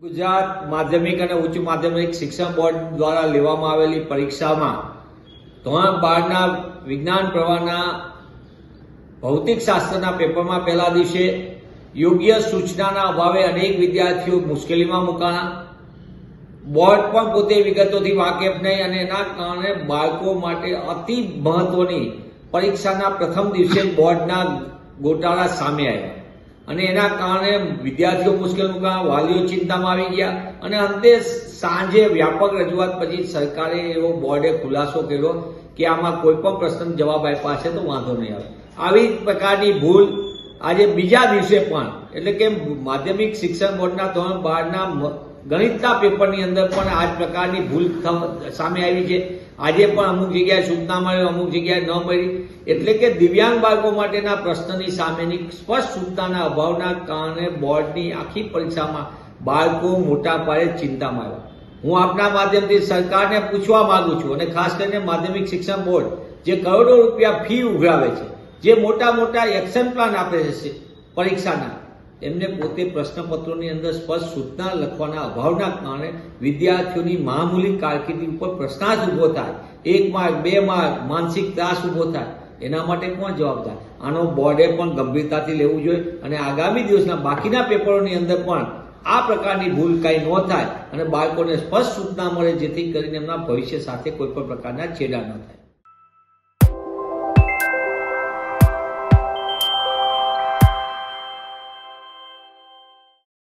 ગુજરાત માધ્યમિક અને ઉચ્ચ માધ્યમિક શિક્ષણ બોર્ડ દ્વારા લેવામાં આવેલી પરીક્ષામાં ધોરણ બારના વિજ્ઞાન પ્રવાહના ભૌતિક શાસ્ત્રના પેપરમાં પહેલા દિવસે યોગ્ય સૂચનાના અભાવે અનેક વિદ્યાર્થીઓ મુશ્કેલીમાં મુકાણા બોર્ડ પણ પોતે વિગતોથી વાકેફ નહીં અને એના કારણે બાળકો માટે અતિ મહત્વની પરીક્ષાના પ્રથમ દિવસે બોર્ડના ગોટાળા સામે આવ્યા. અને એના કારણે વિદ્યાર્થીઓ મુશ્કેલ મુકાયા વાલીઓ ચિંતામાં આવી ગયા. અને અંતે સાંજે વ્યાપક રજૂઆત પછી સરકારે એવો બોર્ડે ખુલાસો કર્યો કે આમાં કોઈ પણ પ્રશ્ન જવાબ આપ્યા છે તો વાંધો નહીં આવે. આવી પ્રકારની ભૂલ આજે બીજા દિવસે પણ, એટલે કે માધ્યમિક શિક્ષણ બોર્ડના ધોરણ બારના ગણિતના પેપરની અંદર પણ આ પ્રકારની ભૂલ સામે આવી છે. આજે પણ અમુક જગ્યાએ સૂચના મળી, અમુક જગ્યાએ ન મળી. એટલે કે દિવ્યાંગ બાળકો માટેના પ્રશ્નની સામેની સ્પષ્ટ સૂચનાના અભાવના કારણે બોર્ડની આખી પરીક્ષામાં બાળકો મોટા પાયે ચિંતામાં આવ્યા. હું આપના માધ્યમથી સરકારને પૂછવા માંગુ છું અને ખાસ કરીને માધ્યમિક શિક્ષણ બોર્ડ, જે કરોડો રૂપિયા ફી ઉઘરાવે છે, જે મોટા મોટા એક્શન પ્લાન આપે છે પરીક્ષાના. એમને પોતે પ્રશ્નપત્રોની અંદર સ્પષ્ટ સૂચના લખવાના અભાવના કારણે વિદ્યાર્થીઓની મામૂલી કારકિર્દી ઉપર પ્રશ્નાર્થ ઊભો થાય. એક માર્ક, બે માર્ક, માનસિક ત્રાસ ઊભો થાય. એના માટે કોણ જવાબદાર? આનો બોર્ડે પણ ગંભીરતાથી લેવું જોઈએ અને આગામી દિવસના બાકીના પેપરોની અંદર પણ આ પ્રકારની ભૂલ કાંઈ ન થાય અને બાળકોને સ્પષ્ટ સૂચના મળે જેથી કરીને એમના ભવિષ્ય સાથે કોઈ પણ પ્રકારના છેડા ન થાય.